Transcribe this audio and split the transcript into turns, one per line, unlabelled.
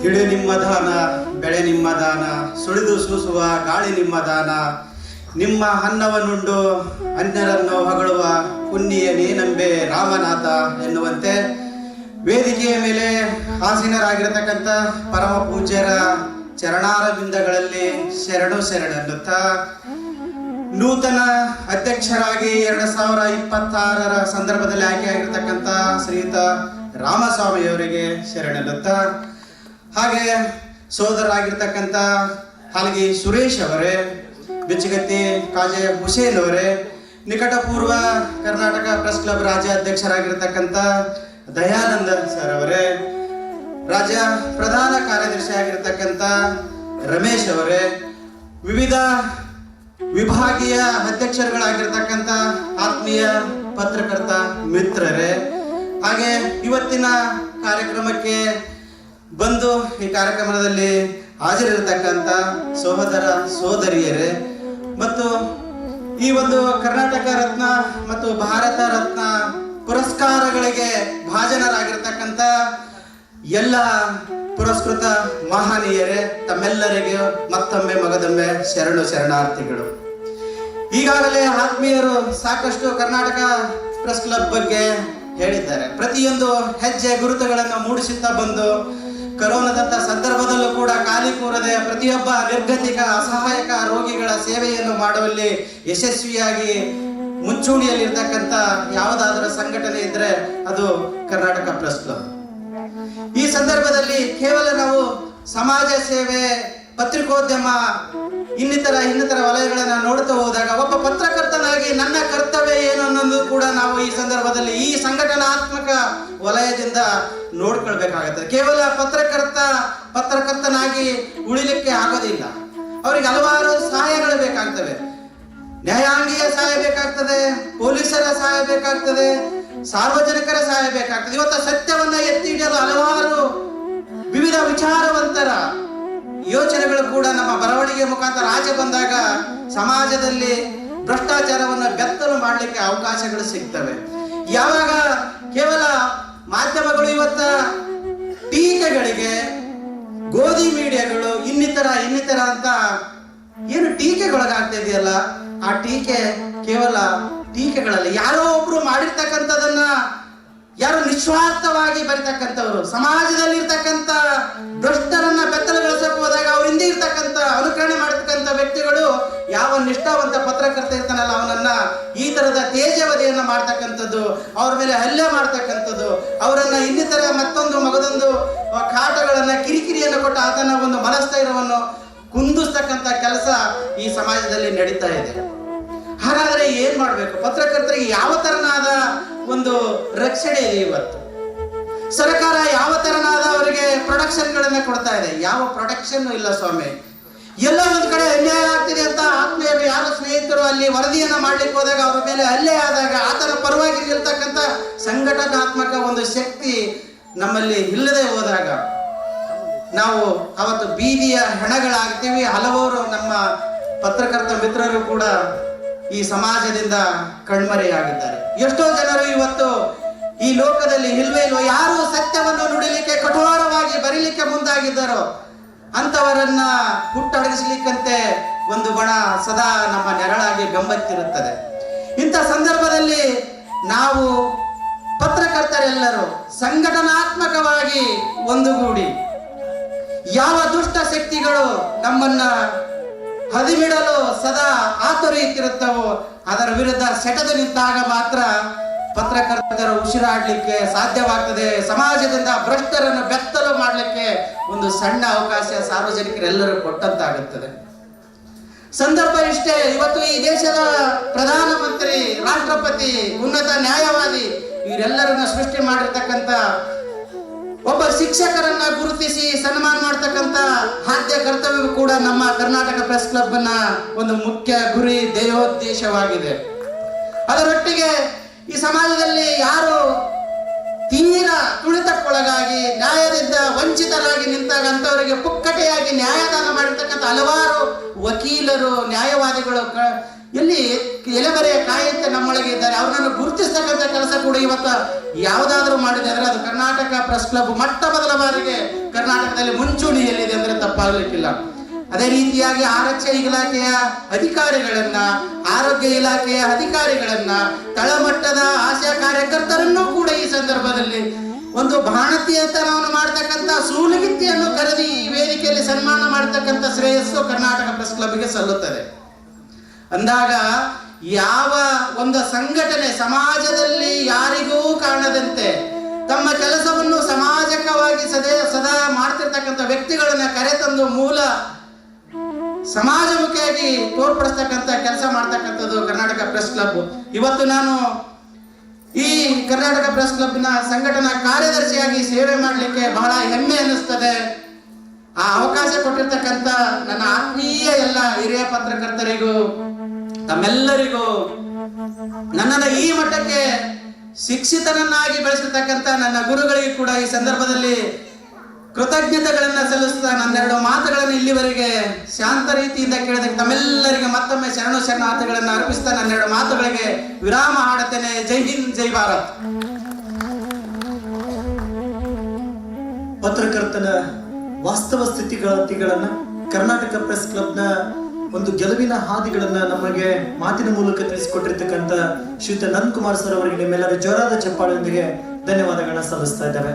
ಹಿಡಿ ನಿಮ್ಮ ದಾನ, ಬೆಳೆ ನಿಮ್ಮ ದಾನ, ಸುಳಿದು ಸೂಸುವ ಗಾಳಿ ನಿಮ್ಮ ದಾನ. ನಿಮ್ಮ ಅನ್ನವನ್ನುಂಡು ಅನ್ಯರನ್ನು ಹೊಗಳುವ ಪುಣ್ಯನೇ ನಂಬೆ ರಾಮನಾಥ ಎನ್ನುವಂತೆ ವೇದಿಕೆಯ ಮೇಲೆ ಆಸೀನರಾಗಿರತಕ್ಕಂಥ ಪರಮ ಪೂಜ್ಯರ ಚರಣಾರ ಬಿಂದಗಳಲ್ಲಿ ಶರಣು ಶರಣನ್ನುತ್ತಾ ನೂತನ ಅಧ್ಯಕ್ಷರಾಗಿ ಎರಡು ಸಾವಿರ ಇಪ್ಪತ್ತಾರರ ಸಂದರ್ಭದಲ್ಲಿ ಆಯ್ಕೆಯಾಗಿರ್ತಕ್ಕಂಥ ಶ್ರೀಯುತ ರಾಮಸ್ವಾಮಿಯವರಿಗೆ ಶರಣೆನ್ನುತ್ತಾ ಹಾಗೆ ಸೋದರರಾಗಿರ್ತಕ್ಕಂಥ ಹಾಲಗಿ ಸುರೇಶ್ ಅವರೇ, ಬಿಚ್ಚಗತ್ತಿ ಕಾಜೆ ಹುಸೇನ್ ಅವರೇ, ನಿಕಟಪೂರ್ವ ಕರ್ನಾಟಕ ಪ್ರೆಸ್ ಕ್ಲಬ್ ರಾಜ್ಯಾಧ್ಯಕ್ಷರಾಗಿರ್ತಕ್ಕಂಥ ದಯಾನಂದ ಸರ್ ಅವರೇ, ರಾಜ್ಯ ಪ್ರಧಾನ ಕಾರ್ಯದರ್ಶಿ ಆಗಿರ್ತಕ್ಕಂಥ ರಮೇಶ್ ಅವರೇ, ವಿವಿಧ ವಿಭಾಗೀಯ ಅಧ್ಯಕ್ಷರುಗಳಾಗಿರ್ತಕ್ಕಂಥ ಆತ್ಮೀಯ ಪತ್ರಕರ್ತ ಮಿತ್ರರೇ, ಹಾಗೆ ಇವತ್ತಿನ ಕಾರ್ಯಕ್ರಮಕ್ಕೆ ಬಂದು ಈ ಕಾರ್ಯಕ್ರಮದಲ್ಲಿ ಹಾಜರಿರತಕ್ಕಂಥ ಸಹೋದರ, ಸಹೋದರಿಯರೇ, ಮತ್ತು ಈ ಒಂದು ಕರ್ನಾಟಕ ರತ್ನ ಮತ್ತು ಭಾರತ ರತ್ನ ಪುರಸ್ಕಾರಗಳಿಗೆ ಭಾಜನರಾಗಿರ್ತಕ್ಕಂಥ ಎಲ್ಲ ಪುರಸ್ಕೃತ ಮಹನೀಯರೇ, ತಮ್ಮೆಲ್ಲರಿಗೆ ಮತ್ತೊಮ್ಮೆ ಮಗದೊಮ್ಮೆ ಶರಣು ಶರಣಾರ್ಥಿಗಳು. ಈಗಾಗಲೇ ಆತ್ಮೀಯರು ಸಾಕಷ್ಟು ಕರ್ನಾಟಕ ಪ್ರೆಸ್ ಕ್ಲಬ್ ಬಗ್ಗೆ ಹೇಳಿದ್ದಾರೆ. ಪ್ರತಿಯೊಂದು ಹೆಜ್ಜೆ ಗುರುತುಗಳನ್ನು ಮೂಡಿಸುತ್ತಾ ಬಂದು ಕರೋನಾದಂತ ಸಂದರ್ಭದಲ್ಲೂ ಕೂಡ ಖಾಲಿ ಕೂರದೆ ಪ್ರತಿಯೊಬ್ಬ ನಿರ್ಗತಿಕ, ಅಸಹಾಯಕ ರೋಗಿಗಳ ಸೇವೆಯನ್ನು ಮಾಡುವಲ್ಲಿ ಯಶಸ್ವಿಯಾಗಿ ಮುಂಚೂಣಿಯಲ್ಲಿರ್ತಕ್ಕಂಥ ಯಾವುದಾದರೂ ಸಂಘಟನೆ ಇದ್ರೆ ಅದು ಕರ್ನಾಟಕ ಪ್ರೆಸ್ ಕ್ಲಬ್. ಈ ಸಂದರ್ಭದಲ್ಲಿ ಕೇವಲ ನಾವು ಸಮಾಜ ಸೇವೆ, ಪತ್ರಿಕೋದ್ಯಮ ಇನ್ನಿತರ ಇನ್ನಿತರ ವಲಯಗಳನ್ನು ನೋಡ್ತಾ ಹೋದಾಗ ಒಬ್ಬ ಪತ್ರಕರ್ತನಾಗಿ ನನ್ನ ಕರ್ತವ್ಯ ಏನು ಅನ್ನೋದು ಕೂಡ ನಾವು ಈ ಸಂದರ್ಭದಲ್ಲಿ ಈ ಸಂಘಟನಾತ್ಮಕ ವಲಯದಿಂದ ನೋಡ್ಕೊಳ್ಬೇಕಾಗತ್ತೆ. ಕೇವಲ ಪತ್ರಕರ್ತ ಪತ್ರಕರ್ತನಾಗಿ ಉಳಿಲಿಕ್ಕೆ ಆಗೋದಿಲ್ಲ. ಅವರಿಗೆ ಹಲವಾರು ಸಹಾಯಗಳು ಬೇಕಾಗ್ತವೆ. ನ್ಯಾಯಾಂಗೀಯ ಸಹಾಯ ಬೇಕಾಗ್ತದೆ, ಪೊಲೀಸರ ಸಹಾಯ ಬೇಕಾಗ್ತದೆ, ಸಾರ್ವಜನಿಕರ ಸಹಾಯ ಬೇಕಾಗ್ತದೆ. ಇವತ್ತು ಸತ್ಯವನ್ನ ಎತ್ತಿ ಕೂಡ ನಮ್ಮ ಬರವಣಿಗೆ ಮುಖಾಂತರ ರಾಜ್ಯ ಬಂದಾಗ ಸಮಾಜದಲ್ಲಿ ಭ್ರಷ್ಟಾಚಾರವನ್ನು ಬೆತ್ತಲು ಮಾಡಲಿಕ್ಕೆ ಅವಕಾಶಗಳು ಸಿಗ್ತವೆ. ಯಾವಾಗ ಕೇವಲ ಮಾಧ್ಯಮಗಳು ಇವತ್ತ ಟೀಕೆಗಳಿಗೆ, ಗೋಧಿ ಮೀಡಿಯಾಗಳು, ಇನ್ನಿತರ ಇನ್ನಿತರ ಅಂತ ಏನು ಟೀಕೆಗೊಳಗಾಗ್ತಾ ಇದೆಯಲ್ಲ, ಆ ಟೀಕೆ ಕೇವಲ ಟೀಕೆಗಳಲ್ಲಿ ಯಾರೋ ಒಬ್ರು ಮಾಡಿರ್ತಕ್ಕಂಥದನ್ನ ಯಾರು ನಿಸ್ವಾರ್ಥವಾಗಿ ಬರಿತಕ್ಕಂಥವ್ರು ಸಮಾಜದಲ್ಲಿ ಇರ್ತಕ್ಕಂಥ ಭ್ರಷ್ಟರನ್ನ ಹೋದಾಗ ಅವ್ರ ಇರ್ತಕ್ಕಂಥ ಅನುಕರಣೆ ಮಾಡತಕ್ಕಂಥ ವ್ಯಕ್ತಿಗಳು ಯಾವ ನಿಷ್ಠಾವಂತ ಪತ್ರಕರ್ತ ಇರ್ತಾನಲ್ಲ ಅವನನ್ನ ಈ ತರದ ತೇಜವಧಿಯನ್ನ ಮಾಡ್ತಕ್ಕಂಥದ್ದು, ಅವ್ರ ಮೇಲೆ ಹಲ್ಲೆ ಮಾಡ್ತಕ್ಕಂಥದ್ದು, ಅವರನ್ನ ಇನ್ನಿತರ ಮತ್ತೊಂದು ಮಗದೊಂದು ಕಾಟಗಳನ್ನ, ಕಿರಿಕಿರಿಯನ್ನು ಕೊಟ್ಟು ಆತನ ಒಂದು ಮನಸ್ಥೈರ್ಯವನ್ನು ಕುಂದಿಸ್ತಕ್ಕಂಥ ಕೆಲಸ ಈ ಸಮಾಜದಲ್ಲಿ ನಡೀತಾ ಇದೆ. ಹಾಗಾದ್ರೆ ಏನ್ ಮಾಡ್ಬೇಕು? ಪತ್ರಕರ್ತರಿಗೆ ಯಾವ ತರನಾದ ಒಂದು ರಕ್ಷಣೆ ಇದೆ ಇವತ್ತು? ಸರ್ಕಾರ ಯಾವ ತರನಾದ ಅವರಿಗೆ ಪ್ರೊಡಕ್ಷನ್ ಗಳನ್ನ ಕೊಡ್ತಾ ಇದೆ ಯಾವ ಪ್ರೊಟೆಕ್ಷನ್ ಇಲ್ಲ ಸ್ವಾಮಿ. ಎಲ್ಲ ಒಂದ್ ಕಡೆ ಅನ್ಯಾಯ ಆಗ್ತಿದೆ ಅಂತ ಆತ್ಮೀಯರು, ಯಾರು ಸ್ನೇಹಿತರು ಅಲ್ಲಿ ವರದಿಯನ್ನ ಮಾಡ್ಲಿಕ್ಕೆ ಹೋದಾಗ ಅವರ ಮೇಲೆ ಅಲ್ಲೇ ಆದಾಗ ಆತನ ಪರವಾಗಿ ನಿಲ್ತಕ್ಕಂಥ ಸಂಘಟನಾತ್ಮಕ ಒಂದು ಶಕ್ತಿ ನಮ್ಮಲ್ಲಿ ಇಲ್ಲದೆ ಹೋದಾಗ ನಾವು ಅವತ್ತು ಬೀದಿಯ ಹೆಣಗಳಾಗ್ತೀವಿ. ಹಲವಾರು ನಮ್ಮ ಪತ್ರಕರ್ತ ಮಿತ್ರರು ಕೂಡ ಈ ಸಮಾಜದಿಂದ ಕಣ್ಮರೆಯಾಗಿದ್ದಾರೆ. ಎಷ್ಟೋ ಜನರು ಇವತ್ತು ಈ ಲೋಕದಲ್ಲಿ ಇಲ್ವೇ ಇಲ್ವೋ ಯಾರು ಸತ್ಯವನ್ನು ನುಡಿಲಿಕ್ಕೆ ಕಠೋರವಾಗಿ ಬರೀಲಿಕ್ಕೆ ಮುಂದಾಗಿದ್ದರೋ. ಅಂತವರನ್ನ ಹುಟ್ಟಡಗಿಸ್ಲಿಕ್ಕಂತೆ ಒಂದು ಬಣ ಸದಾ ನಮ್ಮ ನೆರಳಾಗಿ ಬೆಂಬತ್ತಿರುತ್ತದೆ. ಇಂಥ ಸಂದರ್ಭದಲ್ಲಿ ನಾವು ಪತ್ರಕರ್ತರೆಲ್ಲರೂ ಸಂಘಟನಾತ್ಮಕವಾಗಿ ಒಂದುಗೂಡಿ. ಯಾವ ದುಷ್ಟ ಶಕ್ತಿಗಳು ನಮ್ಮನ್ನ ಹದಿಮಿಡಲು ಸದಾ ಆತುರಿಯುತ್ತಿರುತ್ತವೋ ಅದರ ವಿರುದ್ಧ ಸೆಟದು ನಿಂತಾಗ ಮಾತ್ರ ಪತ್ರಕರ್ತರ ಉಸಿರಾಡ್ಲಿಕ್ಕೆ ಸಾಧ್ಯವಾಗ್ತದೆ. ಸಮಾಜದಿಂದ ಭ್ರಷ್ಟರನ್ನು ಬೆತ್ತಲು ಮಾಡಲಿಕ್ಕೆ ಒಂದು ಸಣ್ಣ ಅವಕಾಶ ಸಾರ್ವಜನಿಕರೆಲ್ಲರೂ ಕೊಟ್ಟಂತಾಗುತ್ತದೆ. ಸಂದರ್ಭ ಇಷ್ಟೇ, ಇವತ್ತು ಈ ದೇಶದ ಪ್ರಧಾನಮಂತ್ರಿ, ರಾಷ್ಟ್ರಪತಿ, ಉನ್ನತ ನ್ಯಾಯವಾದಿ ಇವರೆಲ್ಲರನ್ನ ಸೃಷ್ಟಿ ಮಾಡಿರ್ತಕ್ಕಂಥ ಒಬ್ಬ ಶಿಕ್ಷಕರನ್ನ ಗುರುತಿಸಿ ಸನ್ಮಾನ ಮಾಡ್ತಕ್ಕಂತ ಆದ್ಯ ಕರ್ತವ್ಯ ಕೂಡ ನಮ್ಮ ಕರ್ನಾಟಕ ಪ್ರೆಸ್ ಕ್ಲಬ್ನ ಒಂದು ಮುಖ್ಯ ಗುರಿ ದೇಹೋದ್ದೇಶವಾಗಿದೆ ಅದರೊಟ್ಟಿಗೆ ಸಮಾಜದಲ್ಲಿ ಯಾರು ತೀರ ತುಳಿತಕ್ಕೊಳಗಾಗಿ, ನ್ಯಾಯದಿಂದ ವಂಚಿತರಾಗಿ ನಿಂತಾಗ ಅಂತವರಿಗೆ ಪುಕ್ಕಟೆಯಾಗಿ ನ್ಯಾಯದಾನ ಮಾಡಿರ್ತಕ್ಕಂಥ ಹಲವಾರು ವಕೀಲರು, ನ್ಯಾಯವಾದಿಗಳು ಇಲ್ಲಿ ಎಲೆಮರೆಯ ಕಾಯಿತ ನಮ್ಮೊಳಗೆ ಇದ್ದಾರೆ. ಅವರನ್ನು ಗುರುತಿಸ್ತಕ್ಕಂಥ ಕೆಲಸ ಕೂಡ ಇವತ್ತು ಯಾವುದಾದ್ರೂ ಮಾಡಿದೆ ಅದು ಕರ್ನಾಟಕ ಪ್ರೆಸ್ ಕ್ಲಬ್ ಮೊಟ್ಟ ಮೊದಲ ಬಾರಿಗೆ ಕರ್ನಾಟಕದಲ್ಲಿ ಮುಂಚೂಣಿಯಲ್ಲಿದೆ ಅಂದ್ರೆ ತಪ್ಪಾಗಲಿಕ್ಕಿಲ್ಲ. ಅದೇ ರೀತಿಯಾಗಿ ಆರೋಗ್ಯ ಇಲಾಖೆಯ ಅಧಿಕಾರಿಗಳನ್ನ, ಆರೋಗ್ಯ ಇಲಾಖೆಯ ಅಧಿಕಾರಿಗಳನ್ನ, ತಳಮಟ್ಟದ ಆಶಾ ಕಾರ್ಯಕರ್ತರನ್ನು ಕೂಡ ಈ ಸಂದರ್ಭದಲ್ಲಿ ಒಂದು ಬಾಣತಿಯತನವನ್ನು ಮಾಡ್ತಕ್ಕಂಥ ಸೂಲಗಿತ್ತಿಯನ್ನು ಕರೆದು ಈ ವೇದಿಕೆಯಲ್ಲಿ ಸನ್ಮಾನ ಮಾಡತಕ್ಕಂಥ ಶ್ರೇಯಸ್ಸು ಕರ್ನಾಟಕ ಪ್ರೆಸ್ ಕ್ಲಬ್ಗೆ ಸಲ್ಲುತ್ತದೆ. ಅಂದಾಗ ಯಾವ ಒಂದು ಸಂಘಟನೆ ಸಮಾಜದಲ್ಲಿ ಯಾರಿಗೂ ಕಾಣದಂತೆ ತಮ್ಮ ಕೆಲಸವನ್ನು ಸಮಾಜಕವಾಗಿ ಸದಾ ಸದಾ ಮಾಡ್ತಿರ್ತಕ್ಕಂಥ ವ್ಯಕ್ತಿಗಳನ್ನ ಕರೆತಂದು ಮೂಲ ಸಮಾಜಮುಖಿಯಾಗಿ ತೋರ್ಪಡಿಸ್ತಕ್ಕಂಥ ಕೆಲಸ ಮಾಡ್ತಕ್ಕಂಥದ್ದು ಕರ್ನಾಟಕ ಪ್ರೆಸ್ ಕ್ಲಬ್. ಇವತ್ತು ನಾನು ಈ ಕರ್ನಾಟಕ ಪ್ರೆಸ್ ಕ್ಲಬ್ನ ಸಂಘಟನಾ ಕಾರ್ಯದರ್ಶಿಯಾಗಿ ಸೇವೆ ಮಾಡಲಿಕ್ಕೆ ಬಹಳ ಹೆಮ್ಮೆ ಅನ್ನಿಸ್ತದೆ. ಆ ಅವಕಾಶ ಕೊಟ್ಟಿರ್ತಕ್ಕಂಥ ನನ್ನ ಆತ್ಮೀಯ ಎಲ್ಲ ಹಿರಿಯ ಪತ್ರಕರ್ತರಿಗೂ, ತಮ್ಮೆಲ್ಲರಿಗೂ ನನ್ನನ್ನ ಈ ಮಟ್ಟಕ್ಕೆ ಶಿಕ್ಷಿತನನ್ನಾಗಿ ಬೆಳೆಸಿರ್ತಕ್ಕಂಥ ನನ್ನ ಗುರುಗಳಿಗೆ ಕೂಡ ಈ ಸಂದರ್ಭದಲ್ಲಿ ಕೃತಜ್ಞತೆಗಳನ್ನ ಸಲ್ಲಿಸ್ತಾ ನನ್ನೆರಡು ಮಾತುಗಳನ್ನು ಇಲ್ಲಿವರೆಗೆ ಶಾಂತ ರೀತಿಯಿಂದ ಕೇಳಿದಕ್ಕೆ ತಮ್ಮೆಲ್ಲರಿಗೆ ಮತ್ತೊಮ್ಮೆ ಶರಣು ಶರಣಾರ್ಥಗಳನ್ನು ಅರ್ಪಿಸ್ತಾ ನನ್ನೆರಡು ಮಾತುಗಳಿಗೆ ವಿರಾಮ ಹಾಡುತ್ತೇನೆ. ಜೈ ಹಿಂದ್, ಜೈ ಭಾರತ್.
ಪತ್ರಕರ್ತನ ವಾಸ್ತವ ಸ್ಥಿತಿಗತಿಗಳನ್ನ ಕರ್ನಾಟಕ ಪ್ರೆಸ್ ಕ್ಲಬ್ನ ಒಂದು ಗೆಲುವಿನ ಹಾದಿಗಳನ್ನ ನಮಗೆ ಮಾತಿನ ಮೂಲಕ ತಿಳಿಸಿಕೊಟ್ಟಿರ್ತಕ್ಕಂಥ ಶ್ರೀಯುತ ನಂದ್ ಕುಮಾರ್ ಸರ್ ಅವರಿಗೆ ನಿಮ್ಮೆಲ್ಲರ ಜೋರಾದ ಚಪ್ಪಾಳೆಯೊಂದಿಗೆ ಧನ್ಯವಾದಗಳನ್ನ ಸಲ್ಲಿಸ್ತಾ ಇದ್ದೇವೆ.